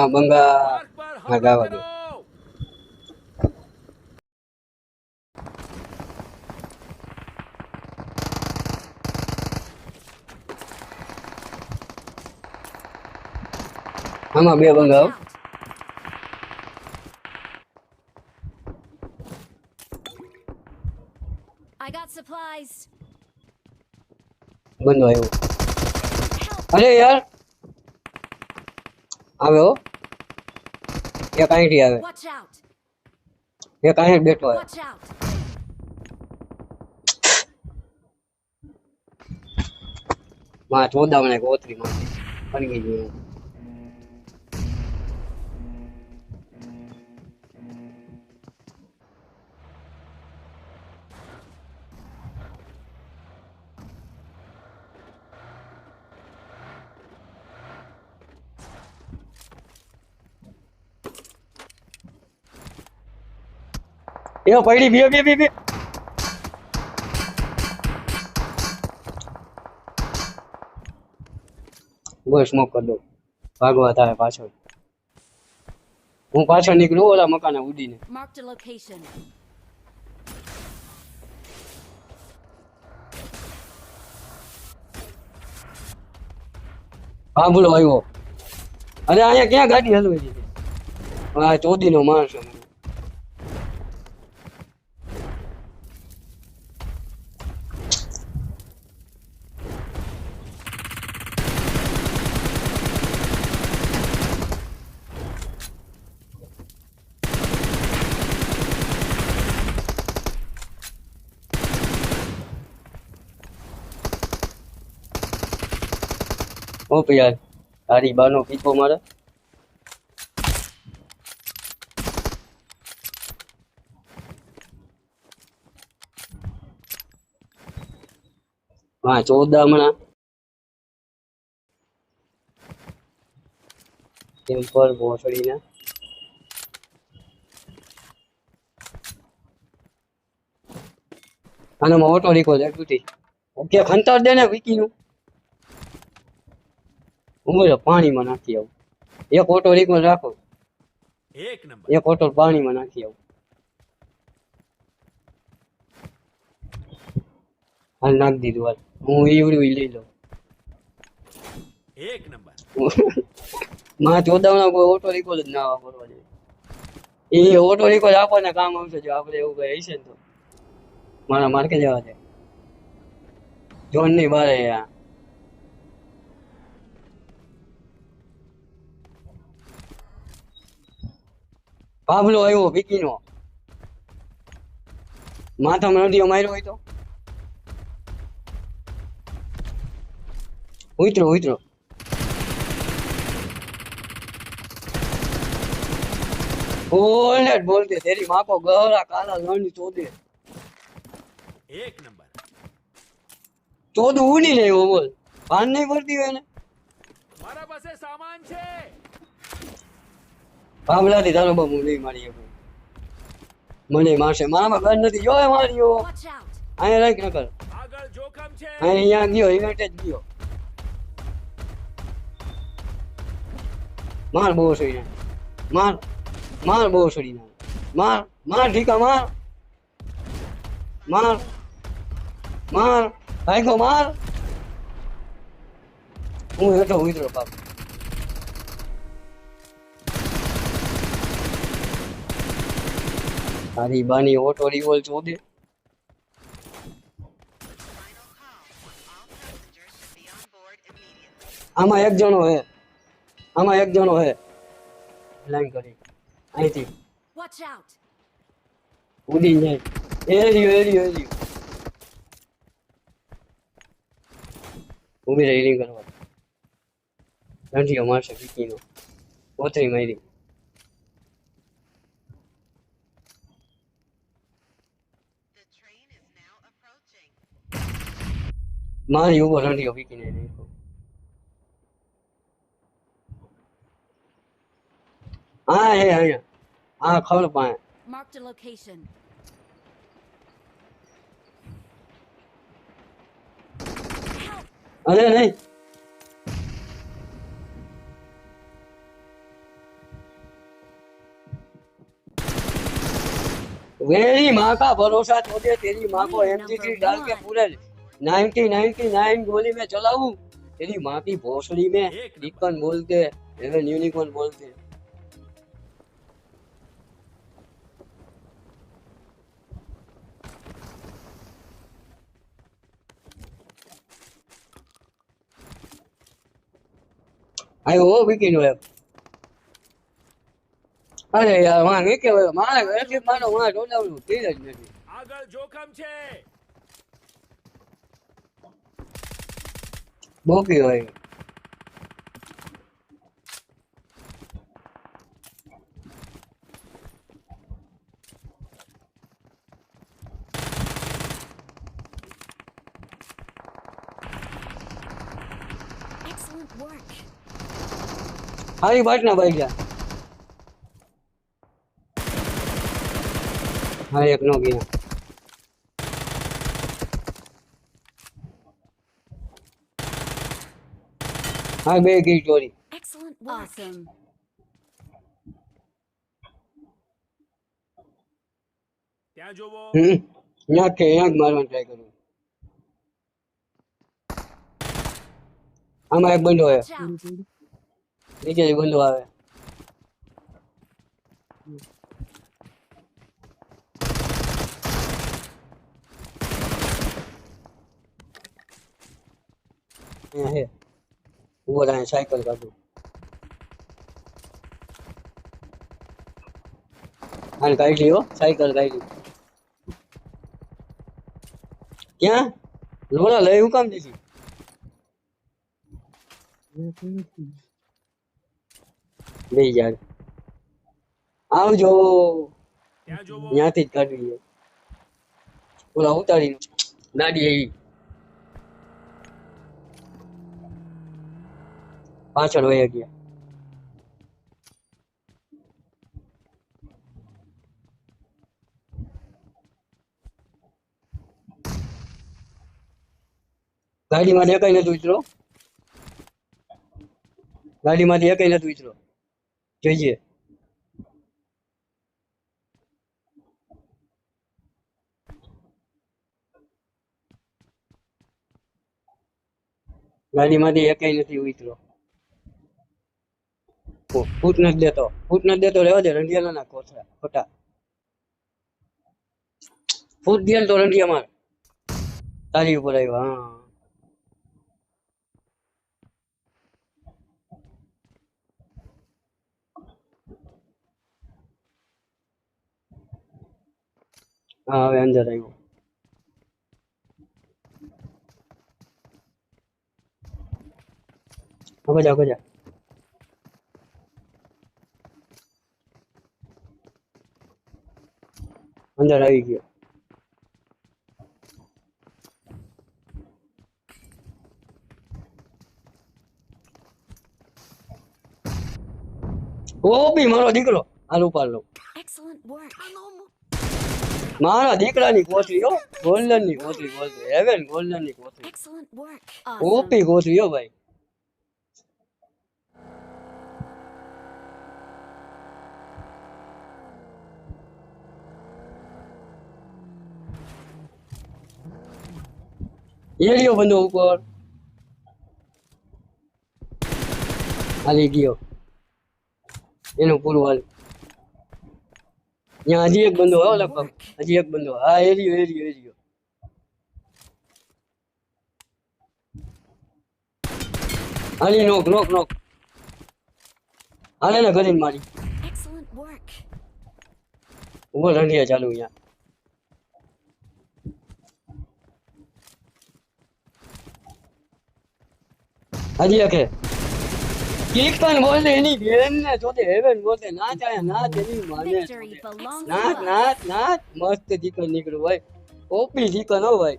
આમાં બંગા હા ગાવા દો આમાં બે બંગા. I got supplies. બંધો આવ્યો! અરે યાર આવે હો એક અહીંથી આવે Watch out! એક અહીં બેઠો આવે Watch out! માં ચોદામણે કોથરી માં પડી ગઈ એ પડી બે બે બે બે. બસ સ્મોક કરી દો ભાગવા થાય પાછળ. હું પાછળ નીકળું ઓલા મકાને ઉડીને. Location. હા બોલો આવ્યો. અરે અહીંયા ક્યાં ગાડી હલવાઈ છે આ ચોદી નો માણસ છે યાર તારી બાનો પીકો મારે. હા, ચોદા હમણાં. સિમ્પલ ભોસડીને. આનામાં ઓટો રીકો છે. તૂટી ઓકે, ખંતર દે ને, વિકીનું. ઉમેરો પાણીમાં નાખી આવું. એક ઓટો રીકો રાખો. એક નંબર. એક ઓટો પાણીમાં નાખી આવું. હાલ નાખી દીધું હાલ. હું ઈવડું લઈ લઉં. એક નંબર. માં ચોદાવણા કોઈ ઓટો રીકો જ ના વાપરવા જોઈએ. એ ઓટો રીકો જ આપણને કામ આવશે જો આપણે એવું કઈ હશે ને તો. મારા માર્કે જવા દે. જોનની બારે આ ભાભલો આવ્યો વિકીનો. માથા નદીઓ માર્યો હોય તો. ઉતરો ઉતરો. બોલને બોલતે તેરી માં કો કાલા લણની ચોદે એક નંબર. ચોદ ઉડી નહીં બોલ. ભાન નહીં પડતી હોય ને? મારા પાસે સામાન છે. ભાવલાથી તારો બાબુ નહીં મારી મને મારશે. મારામાં ગન નથી. જોય માર્યો! અહીંયા રાખ નકર. આગળ જોખમ છે. અહીંયા ગયો ઇવેન્ટ જ ગયો. માર બહુ સડી માર માર બહુ સડી માર માર ઠીકા માર. માર માર. ભાઈકો માર. હું હેઠો ઉતરો બાપ તારી બાની ઓટો રિવોલ ચોદે આમાં એક જણો હે. આમાં એક જણો હે. લાઈન કરી. અહીંથી! ઉડી જાય. એરિયો એરિયો એરિયો ઊભી રહી કરવા. દંડીઓ મારશે વિકીનો કોથરી મારી. माँ यूँ location. अरे नहीं मेरी भरोसा छोड़े तेरी माँ को एमजीटी डाल के पूरे 90 99 गोली में चलाऊं तेरी माँ की भोसड़ी में एक नंबर। डिकन बोलते एवन यूनिकॉर्न बोलते આયો હો વીકેન્ડ હોય અરે યાર માં નહીં કહેવાય મારે ઘરેથી મારો માં જોડાવવાનું થઈ જ નથી આગળ જોખમ છે Excellent work. હારી બાટ ના ભાઈ જા હા એક નો ગયા હા બે ગઈ ચોરી. Excellent ઓસમ ત્યાં જોવો? હમ ન્યા કે યાદ મારવાનો ટ્રાય કરું આમાં એક બંધો આવે નીચે બંધો આવે. અહીંયા હે ઊભો થાય સાયકલ કાઢું. હાલ કાઢી લ્યો સાયકલ કાઢી ક્યાં? લોડા લઈ હું કામ દીધી બે યાર આવજો. ત્યાંથી જ કાઢી છે. ઓલા ઉતારી ગાડી એવી પાછળ વહી ગયા ગાડીમાંથી એકાઈ નથી ઉતરો ગાડીમાંથી એકાઈ નથી ઉતરો જોઈએ ગાડીમાંથી એકેય નથી ઉતરો ફૂ- ફૂટ નથી દેતો. ફૂટ નથી દેતો રહેવા દે રંડિયા ના કોથળા ખોટા. ફૂટ દે તો રંડિયા માર તારી ઉપર આવ્યો, હા. હા, હવે અંદર આવ્યો. હવે જા જા અંદર આવી ગયો. ઓપી મારો દીકરો. હાલ ઉપાડ લો. મારા દીકરાની કોથળી હો. ગોલ્ડનની કોથળી બોલતો હેવન ગોલ્ડનની કોથળી. ઓપી કોથળી હો ભાઈ. એરિયો બંધો ઉપર હાલી ગયો એનું પૂરું હાલ ત્યાં હજી એક બંધો હો લગભગ હજી એક બંધો હા એરિયો એરિયો એરિયો હાલી નોક નોક નોક હાલે ને કરીને મારી. ઊભો રંડિયા ચાલુ અહીંયા હજી કે પણ બોલતે એની બેન ને જોતે હેવન બોલતે ના ચાહે ના તેની માને us. નાચ નાચ મસ્ત ચિકન નીકળ્યું ભાઈ ઓપી ચિકન હો ભાઈ.